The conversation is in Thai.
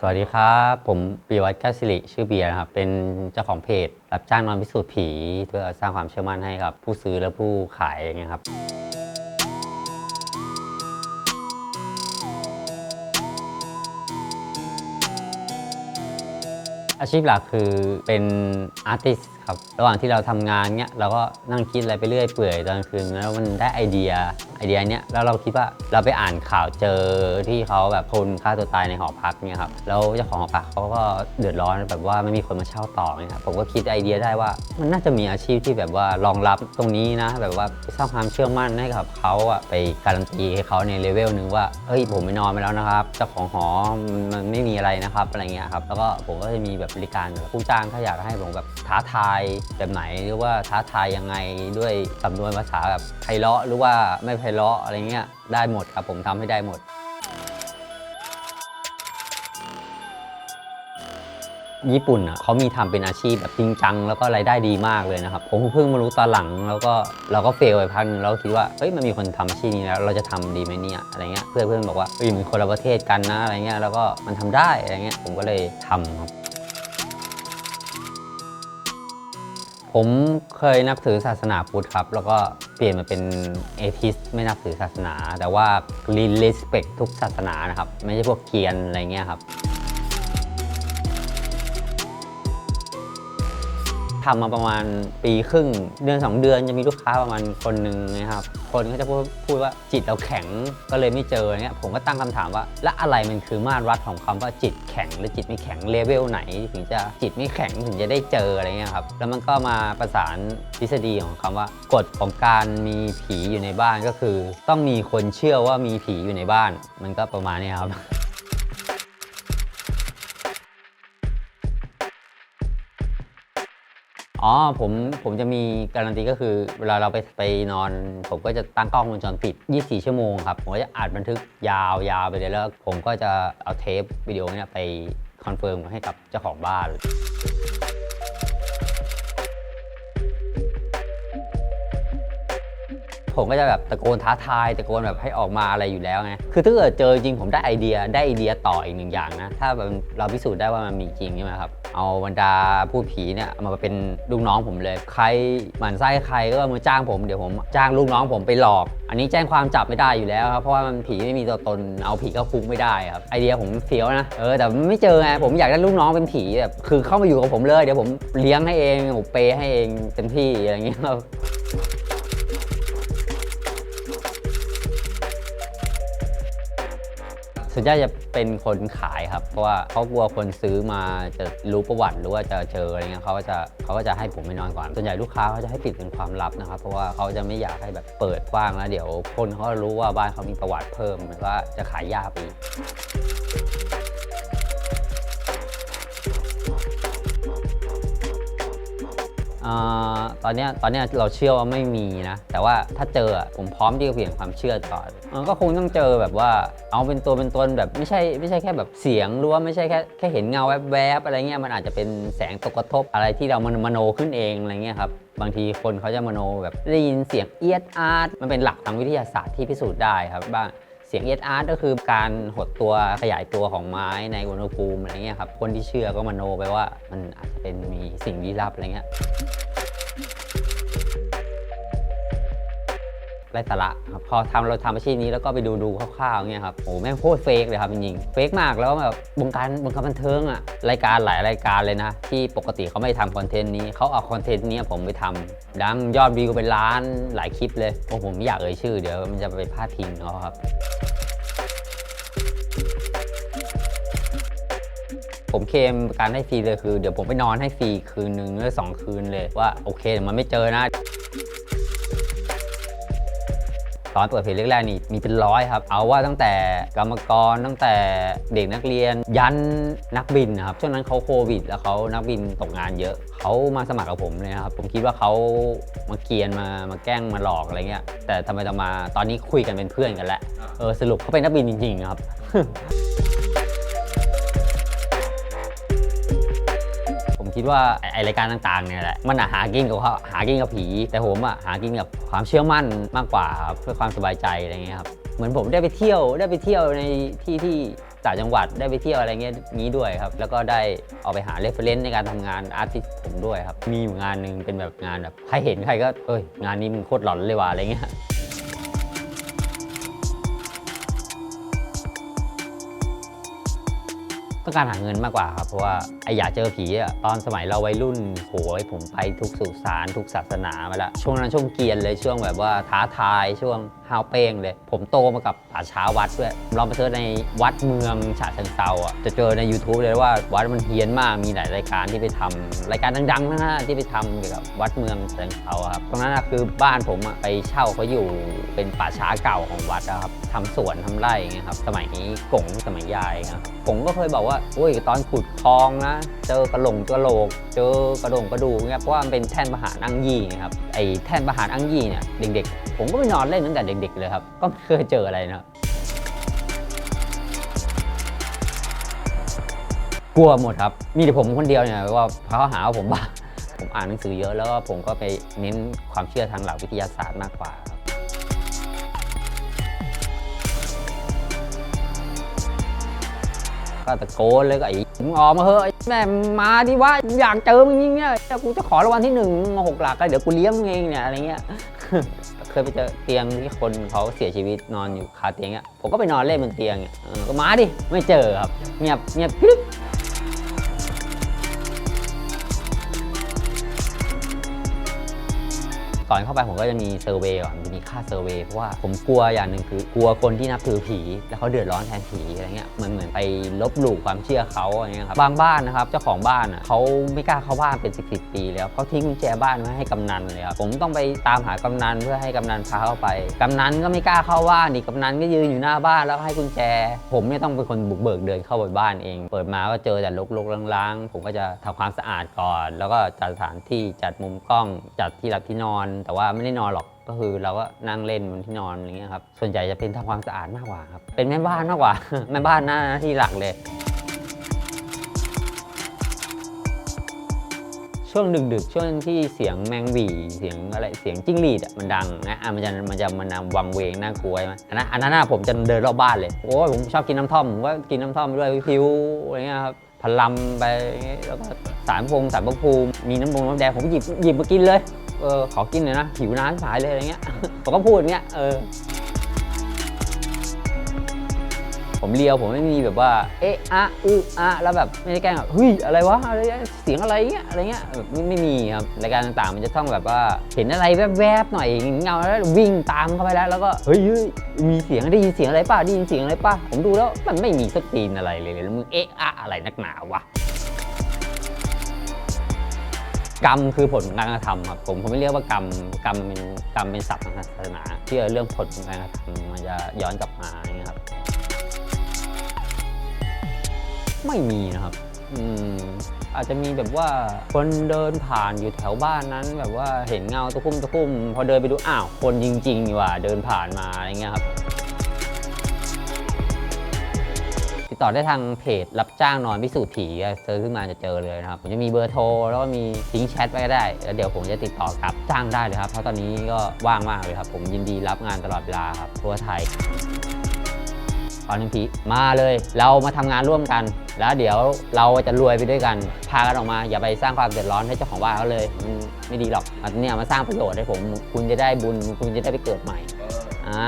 สวัสดีครับ ผมปีวัตรแก้วสิริชื่อเบียร์นะครับ เป็นเจ้าของเพจ รับจ้างนอนพิสูจน์ผี เพื่อสร้างความเชื่อมั่นให้กับผู้ซื้อและผู้ขายอย่างเงี้ยครับ อาชีพหลักคือเป็นอาร์ติส ครับระหว่างที่เราทำงานเนี้ยเราก็นั่งคิดอะไรไปเรื่อยเปื่อยตอนคืนแล้วมันได้ไอเดียไอเดียเนี้ยแล้วเราคิดว่าเราไปอ่านข่าวเจอที่เขาแบบคนฆ่าตัวตายในหอพักเนี่ยครับแล้วเจ้าของหอพักเขาก็เดือดร้อนแบบว่าไม่มีคนมาเช่าต่อเนี่ยครับผมก็คิดไอเดียได้ว่ามันน่าจะมีอาชีพที่แบบว่ารองรับตรงนี้นะ แบบว่าสร้างความเชื่อมั่นให้กับเขาอะไปการันตีให้เขาในเลเวลหนึ่งว่าเฮ้ยผมไม่นอนไปแล้วนะครับเจ้าของหอมันไม่มีอะไรนะครับอะไรเงี้ยครับแล้วก็ผมก็จะมีแบบบริการแบบผู้จ้างถ้าอยากให้ผมแบบท้าทายแบบไหนหรือว่าท้าทายยังไงด้วยสำนวนภาษาแบบไพเราะหรือว่าไม่ไพเราะอะไรเงี้ยได้หมดครับผมทำให้ได้หมด ญี่ปุ่นอะเขามีทำเป็นอาชีพแบบจริงจัง แล้วก็รายได้ดีมากเลยนะครับ ผมเพิ่งมารู้ตอนหลัง แล้วก็เราก็เฟลไปพักหนึงแล้วคิดว่าเฮ้ยมันมีคนทำอาชีพนี้แล้วเราจะทำดีไหมเนี่ยอะไรเงี้ยเพื่อนเพื่อนบอกว่าเฮ้ยมันคนละประเทศกันนะอะไรเงี้ยแล้วก็มันทำได้อะไรเงี้ยผมก็เลยทำครับ ผมเคยนับถือศาสนาพุทธครับ แล้วก็เปลี่ยนมาเป็นเอทิสไม่นับถือศาสนา แต่ว่ารีเลสเปกทุกศาสนานะครับ ไม่ใช่พวกเกียนอะไรเงี้ยครับ ทำมาประมาณปีครึ่ง เดือน 2 เดือนจะมีลูกค้าประมาณคนหนึ่งนะครับ คนก็จะพูดพูดว่าจิตเราแข็งก็เลยไม่เจอเนี่ยผมก็ตั้งคำถามว่า แล้วอะไรมันคือมาตรวัดของคำว่าจิตแข็งหรือจิตไม่แข็งเลเวลไหน ถึงจะจิตไม่แข็งถึงจะได้เจออะไรเงี้ยครับแล้วมันก็มาประสานทฤษฎีของคำว่ากฎของการมีผีอยู่ในบ้านก็คือ ต้องมีคนเชื่อว่ามีผีอยู่ในบ้าน มันก็ประมาณนี้ครับ อ๋อผมผมจะมีการันตีก็คือ เวลาเราไปไปนอน ผมก็จะตั้งกล้องวงจรปิด 24 ชั่วโมงครับ ผมก็จะอัดบันทึกยาวยาวไปเลยแล้ว ผมก็จะเอาเทปวิดีโอเนี่ยไปคอนเฟิร์มให้กับเจ้าของบ้านผมก็จะแบบตะโกนท้าทายตะโกนแบบให้ออกมาอะไรอยู่แล้วไง คือถ้าเกิดเจอจริงผมได้ไอเดียได้ไอเดียต่ออีกหนึ่งอย่างนะ ถ้าแบบเราพิสูจน์ได้ว่ามันมีจริงใช่ไหมครับ เอาบรรดาผู้ผีเนี่ยมาเป็นลูกน้องผมเลย ใครหมั่นไส้ใครก็มาจ้างผมเดี๋ยวผมจ้างลูกน้องผมไปหลอก อันนี้แจ้งความจับไม่ได้อยู่แล้วครับเพราะว่ามันผีไม่มีตัวตนเอาผีก็คุกไม่ได้ครับไอเดียผมเฟี้ยวนะเออแต่ไม่เจอไงผมอยากได้ลูกน้องเป็นผีแบบคือเข้ามาอยู่กับผมเลยเดี๋ยวผมเลี้ยงให้เองผมเปย์ให้เองเต็มที่อะไรเงี้ย ส่วนใหญ่จะเป็นคนขายครับ เพราะว่าเขากลัวคนซื้อมาจะรู้ประวัติหรือว่าจะเจออะไรเงี้ยเขาก็จะเขาก็จะให้ผมไปนอนก่อน ส่วนใหญ่ลูกค้าเขาจะให้ปิดเป็นความลับนะครับ เพราะว่าเขาจะไม่อยากให้แบบเปิดกว้างแล้วเดี๋ยวคนเขารู้ว่าบ้านเขามีประวัติเพิ่มหรือว่าจะขายยากไปอีก ตอนเนี้ยตอนเนี้ยเราเชื่อว่าไม่มีนะ แต่ว่าถ้าเจอผมพร้อมที่จะเปลี่ยนความเชื่อก่อเออก็คงต้องเจอแบบว่าเอาเป็นตัวเป็นตนแบบไม่ใช่ไม่ใช่แค่แบบเสียงหรือว่าไม่ใช่แค่แค่เห็นเงาแวบๆอะไรเงี้ยมันอาจจะเป็นแสงตกกระทบอะไรที่เรามันมโนขึ้นเองอะไรเงี้ยครับบางทีคนเขาจะมโนแบบได้ยินเสียงเอียดอาร์ตมันเป็นหลักทางวิทยาศาสตร์ที่พิสูจน์ได้ครับบ้าง เสียงเอสอาร์ตก็คือการหดตัวขยายตัวของไม้ในอุณหภูมิอะไรเงี้ยครับคนที่เชื่อก็มโนไปว่ามันอาจจะเป็นมีสิ่งลี้ลับอะไรเงี้ย ไร้สาระครับพอทำเราทำอาชีพนี้แล้วก็ไปดูดูคร่าวๆเงี้ยครับโอ้แม่งโคตรเฟกเลยครับจริงๆเฟกมากแล้วแบบวงการวงการบันเทิงอะรายการหลายรายการเลยนะ ที่ปกติเขาไม่ทำคอนเทนต์นี้เขาเอาคอนเทนต์นี้ผมไปทำดังยอดวิวเป็นล้านหลายคลิปเลยโอ้ผมไม่อยากเอ่ยชื่อเดี๋ยวมันจะไปพาดพิงเขาครับ ผมเคลมการให้ฟรีเลยคือ เดี๋ยวผมไปนอนให้ฟรีคืนหนึ่งหรือสองคืนเลยว่าโอเคเดี๋ยวมันไม่เจอนะ อนเปิดเพจแรกๆนี่มีเป็นร้อยครับ เอาว่าตั้งแต่กรรมกรตั้งแต่เด็กนักเรียนยันนักบินนะครับช่วงนั้นเขาโควิด แล้วเขานักบินตกงานเยอะเขามาสมัครกับผมเลยนะครับผมคิดว่าเขามาเกียนมามาแกล้งมาหลอกอะไรเงี้ยแต่ทำไมต่อมาตอนนี้คุยกันเป็นเพื่อนกันแล้วเออสรุปเขาเป็นนักบินจริงๆครับ คิดว่าไอรายการต่างๆเนี่ยแหละมันหากินกับเขาหากินกับผี แต่ผมอะหากินกับความเชื่อมั่นมากกว่าเพื่อความสบายใจอะไรเงี้ยครับเหมือนผมได้ไปเที่ยวได้ไปเที่ยวในที่ที่ต่างจังหวัดได้ไปเที่ยวอะไรเงี้ยนี้ด้วยครับ แล้วก็ได้เอาไปหาเรฟเฟรนซ์ในการทำงานอาร์ติสผมด้วยครับ มีอยู่งานหนึ่งเป็นแบบงานแบบใครเห็นใครก็เอ้ยงานนี้มึงโคตรหลอนเลยว่ะอะไรเงี้ย ต้องการหาเงินมากกว่าครับเพราะว่าไออยากเจอผีอะตอนสมัยเราวัยรุ่นโหยผมไปทุกสุสานทุกศาสนามาละช่วงนั้นช่วงเกียนเลยช่วงแบบว่าท้าทายช่วง ฮาวเป้งเลย ผมโตมากับป่าช้าวัดด้วยลองไปเสิร์ชในวัดเมืองฉะเชิงเซาอะจะเจอใน YouTube เลยว่าวัดมันเฮี้ยนมากมีหลายรายการที่ไปทำรายการดังๆนะฮะที่ไปทำเกี่ยวกับวัดเมืองฉะเชิงเซาครับตรงนั้นคือบ้านผมอะไปเช่าเขาอยู่เป็นป่าช้าเก่าของวัดอะครับทำสวนทำไร่อย่างเงี้ยครับสมัยนี้กงสมัยยายครับกงก็เคยบอกว่าโอ้ยตอนขุดคลองนะ เจอกระหลงกระโหลก เจอกระดงกระดูกเนี่ยเพราะว่ามันเป็นแท่นประหารอังยี่ครับไอ้แท่นประหารอังยี่เนี่ยเด็กๆ ผมก็ไปนอนเล่นตั้งแต่เด็ก ๆ เลยครับ ก็ไม่เคยเจออะไรนะกลัวหมดครับ มีแต่ผมคนเดียวเนี่ยว่าเขาหาว่าผมบ้าผมอ่านหนังสือเยอะแล้วก็ผมก็ไปเน้นความเชื่อทางหลักวิทยาศาสตร์มากกว่าครับก็ตะโกนเลยก็ไอ้มึงออกมาเถอะแม่มาดิวะอยากเจอมึงจริงเนี่ยกูจะขอรางวัลที่หนึ่งหกหลักก็เดี๋ยวกูเลี้ยงมึงเองเนี่ยอะไรเงี้ย ยไปเจอเตียงที่คนเขาเสียชีวิตนอนอยู่คาเตียงเงี้ยผมก็ไปนอนเล่นบนเตียงเนี่ยเออก็มาดิไม่เจอครับเงียบเงียบกริ๊บ ก่อนเข้าไปผมก็จะมีเซอร์เวย์ก่อนมีค่าเซอร์เวย์เพราะว่าผมกลัวอย่างหนึ่งคือกลัวคนที่นับถือผี แล้วเขาเดือดร้อนแทนผีอะไรเงี้ยเหมือนเหมือนไปลบหลู่ความเชื่อเขาอะไรเงี้ยครับบางบ้านนะครับเจ้าของบ้านอะเขาไม่กล้าเข้าบ้านเป็นสิบสิบปีแล้วเขาทิ้งกุญแจบ้านไว้ให้กำนันเลยครับผมต้องไปตามหากำนันเพื่อให้กำนันพาเข้าไปกำนันก็ไม่กล้าเข้าบ้านอีกกำนันก็ยืนอยู่หน้าบ้านแล้วให้กุญแจ ผมเนี่ยต้องเป็นคนบุกเบิกเดินเข้าไปบ้านเอง เปิดมาก็เจอแต่รกๆล้างๆผมก็จะทำความสะอาดก่อน แล้วก็จัดสถานที่จัดมุมกล้องจัดที่รับที่นอนแต่ว่าไม่ได้นอนหรอกก็คือเราก็นั่งเล่นบนที่นอนอะไรเงี้ยครับส่วนใหญ่จะเป็นทำความสะอาดมากกว่าครับเป็นแม่บ้านมากกว่า แม่บ้านหน้าหน้าที่หลักเลย ช่วงดึกๆช่วงที่เสียงแมงหวีเสียงอะไรเสียงจิ้งหรีดอะมันดังนะอะมันจะมันจะมันวังเวงน่ากลัวใช่ไหมอันนั้นอันนั้นน่ะผมจะเดินรอบบ้านเลยโอ้ยผมชอบกินน้ำท่อมผมก็กินน้ำท่อมไปด้วยพิวอะไรเงี้ยครับพลัมไปแล้วก็สารพงสารพระภูมิมีน้ำบงน้ำแดงผมหยิบหยิบมากินเลย เออขอกินหน่อยนะหิวน้ำสายเลยอะไรเงี้ยผมก็พูดอย่างเงี้ยเออผมเลียวผมไม่มีแบบว่า เอ๊ะอะอึอะแล้วแบบไม่ได้แกล้งแบบเฮ้ยอะไรวะอะไรเสียงอะไรเงี้ยอะไรเงี้ยแบบไม่ไม่มีครับรายการต่างๆ มันจะต้องแบบว่าเห็นอะไรแวบๆหน่อยเงาแล้ววิ่งตามเข้าไปแล้ว แล้วก็เฮ้ยมีเสียงได้ยินเสียงอะไรป่ะได้ยินเสียงอะไรป่ะผมดูแล้วมันไม่มีสตีนอะไรเลยแล้วมึงเอ๊ะอะอะไรนักหนาวะ กรรมคือผลของการกระทำครับผมผมไม่เรียกว่ากรรมกรรมเป็นกรรมเป็นศัพท์ทางศาสนาที่เรื่องผลของการกระทำมันจะย้อนกลับมาอย่างเงี้ยครับ ไม่มีนะครับอืมอาจจะมีแบบว่าคนเดินผ่านอยู่แถวบ้านนั้น แบบว่าเห็นเงาตะคุ่มตะคุ่มพอเดินไปดูอ้าวคนจริงๆว่าเดินผ่านมาอะไรเงี้ยครับ ต่อได้ทางเพจรับจ้างนอนพิสูจน์ผีเซิร์ชขึ้นมาจะเจอเลยนะครับผมจะมีเบอร์โทรแล้วก็มีทิ้งแชทไว้ก็ได้แล้วเดี๋ยวผมจะติดต่อกลับจ้างได้เลยครับ เพราะตอนนี้ก็ว่างมากเลยครับ ผมยินดีรับงานตลอดเวลาครับทั่วไทยตอนนี้ผีมาเลยเรามาทำงานร่วมกัน แล้วเดี๋ยวเราจะรวยไปด้วยกัน พากันออกมาอย่าไปสร้างความเดือดร้อนให้เจ้าของบ้านเขาเลยมันไม่ดีหรอกเนี้ยมาสร้างประโยชน์ให้ผม คุณจะได้บุญคุณจะได้ไปเกิดใหม่อ่า